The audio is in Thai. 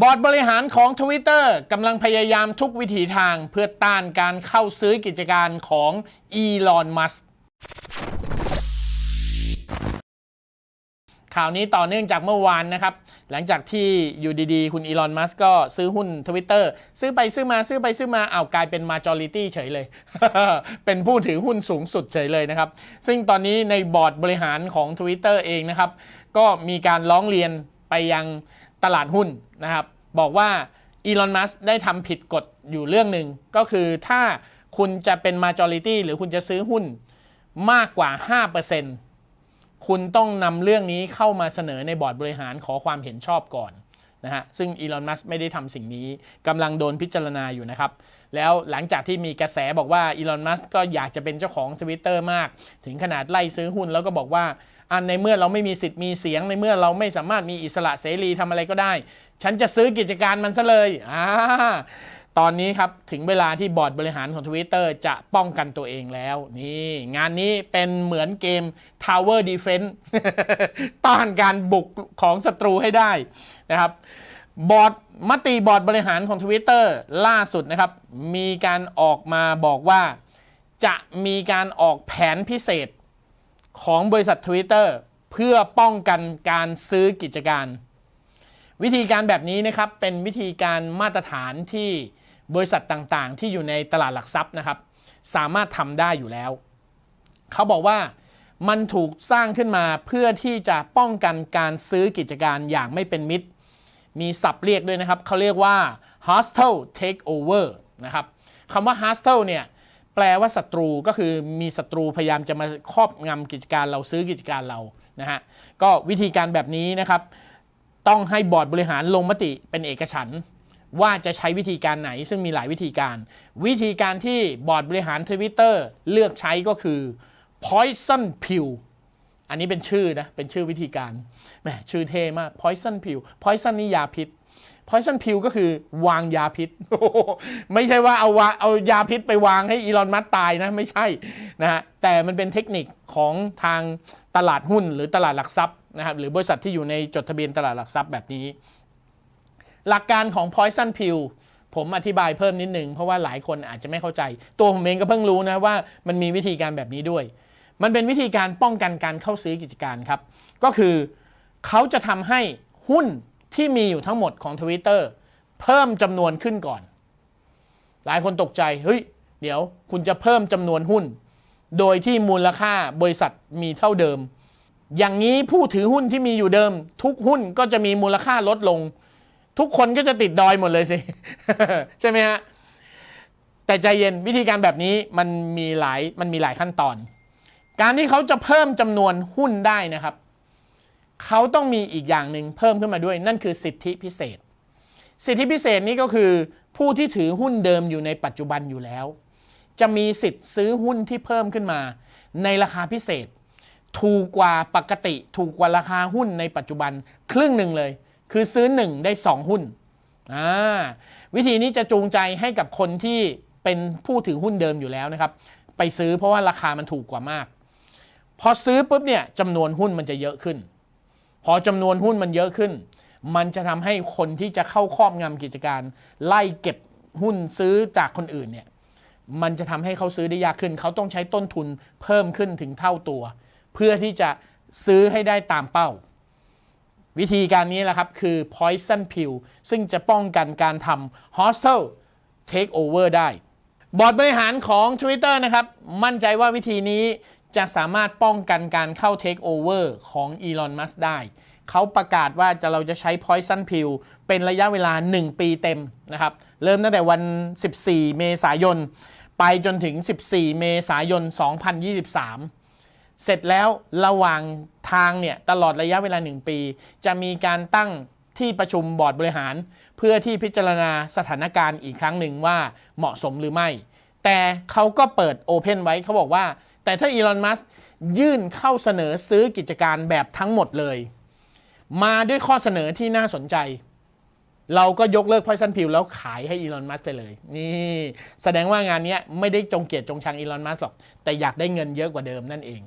บอร์ดบริหารของ Twitter กำลังพยายามทุกวิถีทางเพื่อต้านการเข้าซื้อกิจการของอีลอนมัสข่าวนี้ต่อเนื่องจากเมื่อวานนะครับ หลังจากที่อยู่ดีๆ คุณอีลอน มัสก็ซื้อหุ้น Twitter ซื้อไปซื้อมาซื้อไปซื้อมาเอาวกลายเป็น majority เฉยเลย เป็นผู้ถือหุ้นสูงสุดเฉยเลยนะครับ ซึ่งตอนนี้ในบอร์ดบริหารของ Twitter เองนะครับ ก็มีการร้องเรียนไปยัง ตลาดหุ้นนะครับ บอกว่าอีลอนมัสได้ทำผิดกฎอยู่เรื่องหนึ่งก็คือถ้าคุณจะเป็น majority หรือคุณจะซื้อหุ้นมากกว่า 5%คุณต้องนำเรื่องนี้เข้ามาเสนอในบอร์ดบริหารขอความเห็นชอบก่อน นะฮะซึ่งอีลอนมัสไม่ได้ทำสิ่งนี้กำลังโดนพิจารณาอยู่นะครับ แล้วหลังจากที่มีกระแสบอกว่าอีลอนมัสก็อยากจะเป็นเจ้าของ Twitter มาก ถึงขนาดไล่ซื้อหุ้นแล้วก็บอกว่าอันในเมื่อเราไม่มีสิทธิ์มีเสียงในเมื่อเราไม่สามารถมีอิสระเสรีทำอะไรก็ได้ ฉันจะซื้อกิจการมันซะเลยอ่า ตอนนี้ครับถึงเวลาที่บอร์ดบริหารของ Twitter จะป้องกันตัวเองแล้ว นี่งานนี้เป็นเหมือนเกม Tower Defense ต้านการบุกของศัตรูให้ได้นะครับบอร์ดมติบอร์ดบริหารของ Twitter ล่าสุดนะครับ มีการออกมาบอกว่า จะมีการออกแผนพิเศษของบริษัท Twitter เพื่อป้องกันการซื้อกิจการ วิธีการแบบนี้นะครับเป็นวิธีการมาตรฐานที่ บริษัทต่างๆ ที่อยู่ในตลาดหลักทรัพย์นะครับ สามารถทำได้อยู่แล้ว เขาบอกว่ามันถูกสร้างขึ้นมาเพื่อที่จะป้องกันการซื้อกิจการอย่างไม่เป็นมิตร มีศัพท์เรียกด้วยนะครับ เขาเรียกว่า hostile takeover นะครับคำว่า hostile เนี่ยแปลว่าศัตรูก็คือมีศัตรูพยายามจะมาครอบงำกิจการเราซื้อกิจการเรานะฮะก็วิธีการแบบนี้นะครับ ต้องให้บอร์ดบริหารลงมติเป็นเอกฉันท์ ว่าจะใช้วิธีการไหนซึ่งมีหลายวิธีการ วิธีการที่บอร์ดบริหาร Twitter เลือกใช้ก็คือ poison pill อันนี้เป็นชื่อนะ เป็นชื่อวิธีการแหมชื่อเท่มาก poison pill poison นี่ยาพิษ poison pill ก็คือวางยาพิษ ไม่ใช่ว่าเอาวาเอายาพิษไปวางให้อีลอนมัสตายนะ ไม่ใช่นะฮะแต่มันเป็นเทคนิคของทางตลาดหุ้นหรือตลาดหลักทรัพย์นะครับหรือบริษัทที่อยู่ในจดทะเบียนตลาดหลักทรัพย์แบบนี้ หลักการของ poison pill ผมอธิบายเพิ่มนิดนึง เพราะว่าหลายคนอาจจะไม่เข้าใจ ตัวผมเองก็เพิ่งรู้นะว่ามันมีวิธีการแบบนี้ด้วย มันเป็นวิธีการป้องกันการเข้าซื้อกิจการครับ ก็คือเขาจะทำให้หุ้นที่มีอยู่ทั้งหมดของ Twitter เพิ่มจำนวนขึ้นก่อน หลายคนตกใจเฮ้ยเดี๋ยวคุณจะเพิ่มจำนวนหุ้น โดยที่มูลค่าบริษัทมีเท่าเดิม อย่างนี้ผู้ถือหุ้นที่มีอยู่เดิม ทุกหุ้นก็จะมีมูลค่าลดลง ทุกคนก็จะติดดอยหมดเลยสิ ใช่ไหมฮะ แต่ใจเย็นวิธีการแบบนี้มันมีหลายมันมีหลายขั้นตอน การที่เขาจะเพิ่มจำนวนหุ้นได้นะครับ เขาต้องมีอีกอย่างหนึ่งเพิ่มขึ้นมาด้วย นั่นคือสิทธิพิเศษ สิทธิพิเศษนี้ก็คือ ผู้ที่ถือหุ้นเดิมอยู่ในปัจจุบันอยู่แล้ว จะมีสิทธิ์ซื้อหุ้นที่เพิ่มขึ้นมา ในราคาพิเศษ ถูกกว่าปกติ ถูกกว่าราคาหุ้นในปัจจุบันครึ่งหนึ่งเลย คือซื้อ 1 ได้ 2 หุ้นอ่าวิธีนี้จะจูงใจให้กับคนที่เป็นผู้ถือหุ้นเดิมอยู่แล้วนะครับ ไปซื้อเพราะว่าราคามันถูกกว่ามาก พอซื้อปุ๊บเนี่ยจำนวนหุ้นมันจะเยอะขึ้น พอจำนวนหุ้นมันเยอะขึ้น มันจะทำให้คนที่จะเข้าครอบงำกิจการ ไล่เก็บหุ้นซื้อจากคนอื่นเนี่ยมันจะทำให้เขาซื้อได้ยากขึ้น เขาต้องใช้ต้นทุนเพิ่มขึ้นถึงเท่าตัว เพื่อที่จะซื้อให้ได้ตามเป้า วิธีการนี้แหละครับ คือ poison pill ซึ่งจะป้องกันการทำ hostile takeover ได้ บอร์ดบริหารของ Twitter นะครับ มั่นใจว่าวิธีนี้จะสามารถป้องกันการเข้า take over ของ Elon Musk ได้ เขาประกาศว่าจะเราจะใช้ poison pill เป็นระยะเวลา 1 ปีเต็มนะครับ เริ่มตั้งแต่วัน 14 เมษายน ไปจนถึง 14 เมษายน 2023 เสร็จแล้วระหว่างทางเนี่ยตลอดระยะเวลา 1 ปี จะมีการตั้งที่ประชุมบอร์ดบริหาร เพื่อที่พิจารณาสถานการณ์อีกครั้งหนึ่งว่าเหมาะสมหรือไม่ แต่เขาก็เปิดโอเพนไว้เขาบอกว่า แต่ถ้าอีลอนมัสยื่นเข้าเสนอซื้อกิจการแบบทั้งหมดเลย มาด้วยข้อเสนอที่น่าสนใจ เราก็ยกเลิกพอยซันพิวแล้วขายให้อีลอนมัสไปเลย นี่ แสดงว่างานนี้ไม่ได้จงเกลียดจงชังอีลอนมัสหรอก แต่อยากได้เงินเยอะกว่าเดิมนั่นเอง